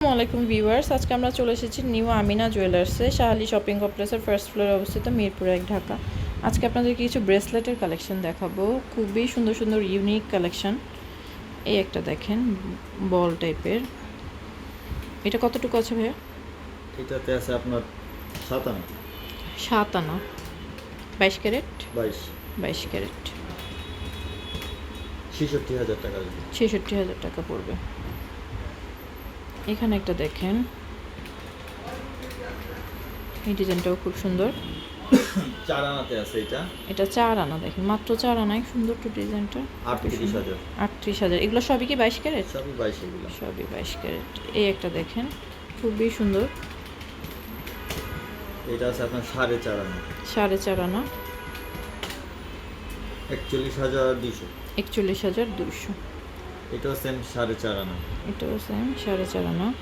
আসসালামু আলাইকুম ভিউয়ার্স আজকে আমরা চলে এসেছি নিউ আমিনা জুয়েলার্সে শাহালি শপিং কমপ্লেক্সের ফার্স্ট ফ্লোরে অবস্থিত মিরপুর এক ঢাকা। আজকে আপনাদের কিছু ব্রেসলেটের কালেকশন দেখাবো খুবই সুন্দর সুন্দর ইউনিক কালেকশন। এই একটা দেখেন বল টাইপের। এটা কতটুকু আছে ভাইয়া? এটাতে আছে আপনার সাতান্ন। সাত আনা বাইশ ক্যারেট? বাইশ। বাইশ ক্যারেট। ছেষট্টি হাজার টাকা। ছেষট্টি হাজার টাকা পড়বে। এখানে একটা দেখেন। এই ডিজাইনটাও খুব সুন্দর। চার আনাতে আছে এটা। এটা চার আনা দেখেন মাত্র চার আনায় সুন্দর তো ডিজাইনটা। আটত্রিশ হাজার। আটত্রিশ হাজার। এগুলো সবই কি বাইশ ক্যারেট? সবই বাইশ এগুলো। সবই বাইশ ক্যারেট। এই একটা দেখেন খুবই সুন্দর। এটা আছে আপনার সাড়ে চার আনা। সাড়ে চার আনা। একচল্লিশ হাজার দুশো একচল্লিশ হাজার দুশো এটাও সেম সাড়ে চার আনা। এটাও সেম সাড়ে চার আনা।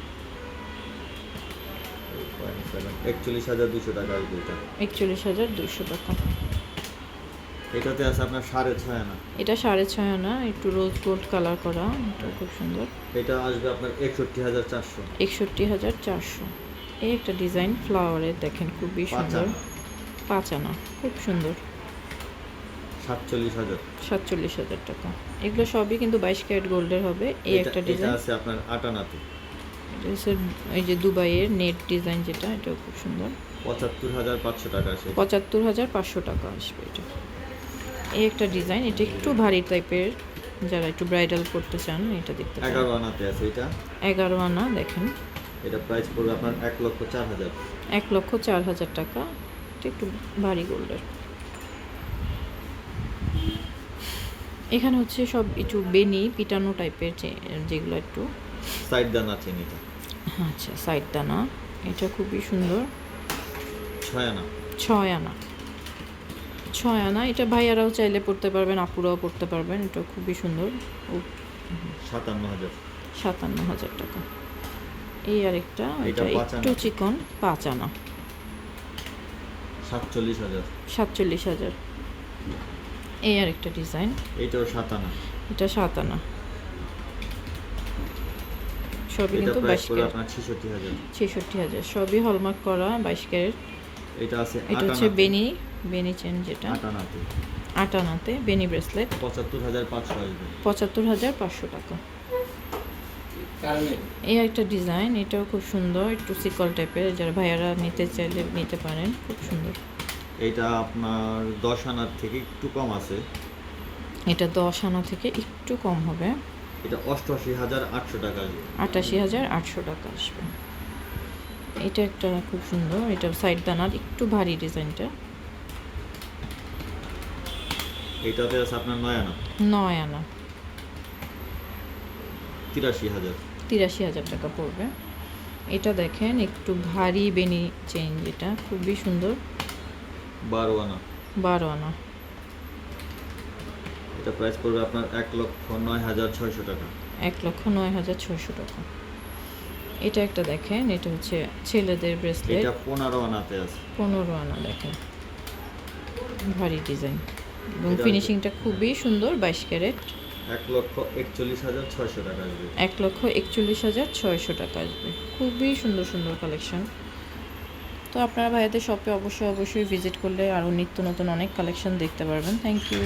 একচল্লিশ হাজার দুশো টাকা আসবে এটা। একচল্লিশ হাজার দুশো টাকা। এটাতে আছে আপনার সাড়ে ছয় আনা। এটা সাড়ে ছয় আনা একটু রোজ গোল্ড কালার করা এটা খুব সুন্দর। এটা আসবে আপনার একষট্টি হাজার চারশো। একষট্টি হাজার চারশো। এই একটা ডিজাইন ফ্লাওয়ারের দেখেন খুবই সুন্দর। পাঁচ আনা খুব সুন্দর। সাতচল্লিশ হাজার। সাতচল্লিশ হাজার টাকা। এগুলো সবই কিন্তু বাইশ ক্যারেট গোল্ডের হবে। এই একটা ডিজাইন। আছে আপনার আট আনাতে এটা হচ্ছে এই যে দুবাইয়ের নেট ডিজাইন যেটা এটাও খুব সুন্দর। পঁচাত্তর হাজার পাঁচশো টাকা আসে। পঁচাত্তর হাজার পাঁচশো টাকা আসবে এটা। এই একটা ডিজাইন এটা একটু ভারী টাইপের। যারা একটু ব্রাইডাল করতে চান এটা দেখতে পারেন। এগারো আনাতে আছে এটা। এগারো আনা দেখেন। এটা প্রাইস পড়বে আপনার এক লক্ষ চার হাজার। এক লক্ষ চার হাজার টাকা। এটা একটু ভারী গোল্ডের। এখানে হচ্ছে সব একটু বেনি পিটানো টাইপের যে- যেগুলো একটু। সাইড দান এটা আচ্ছা সাইড দানা এটা খুবই সুন্দর। ছয় আনা ছয় আনা ছয় আনা এটা ভাইয়ারাও চাইলে পড়তে পারবেন আপুরাও পড়তে পারবেন এটা খুবই সুন্দর। ও সাতান্ন হাজার। সাতান্ন হাজার টাকা। এই আরেকটা এটা এটা একটু চিকন পাঁচ আনা সাতচল্লিশ হাজার। সাতচল্লিশ হাজার। এই আরেকটা ডিজাইন। এইটাও সাত আনা এটা সাত আনা সবই কিন্তু বাইশ ক্যারেট। আপনার ছেষট্টি হাজার। সবই হলমার্ক করা বাইশ ক্যারেট। এটা আছে এটা হচ্ছে বেনি বেনি চেন যেটা। আট আনাতে আট আনাতে বেনি ব্রেসলেট। পঁচাত্তর হাজার পাঁচশো পঁচাত্তর হাজার পাঁচশো টাকা। এই একটা ডিজাইন এটাও খুব সুন্দর একটু সিকল টাইপের যারা ভাইয়ারা নিতে চাইলে নিতে পারেন খুব সুন্দর। এটা আপনার দশ আনার থেকে একটু কম আছে। এটা দশ আনা থেকে একটু কম হবে। এটা অষ্টআশি হাজার আটশো টাকা আসবে। আটাশি হাজার আটশো টাকা আসবে। এটা একটা খুব সুন্দর এটা সাইড দানার একটু ভারী ডিজাইনটা। এইটাতে আছে আপনার নয় আনা। নয় আনা। তিরাশি হাজার। তিরাশি হাজার টাকা পড়বে। এটা দেখেন একটু ভারী বেনি চেইন যেটা খুবই সুন্দর। বারো আনা বারো আনা এটা প্রাইস পড়বে আপনার এক লক্ষ নয় হাজার ছয়শো টাকা। এক লক্ষ নয় হাজার ছয়শো টাকা। এটা একটা দেখেন এটা হচ্ছে ছেলেদের ব্রেসলেট এটা পনেরো আনাতে আছে। পনেরো আনা দেখেন। ভারী ডিজাইন এবং ফিনিশিংটা খুবই সুন্দর বাইশ ক্যারেট। এক লক্ষ একচল্লিশ হাজার ছয়শো টাকা আসবে। এক লক্ষ একচল্লিশ হাজার ছয়শো টাকা আসবে। খুবই সুন্দর সুন্দর কালেকশন তো আপনারা ভাইয়াদের শপে অবশ্যই অবশ্যই ভিজিট করলে আরও নিত্য নতুন অনেক কালেকশন দেখতে পারবেন। Thank you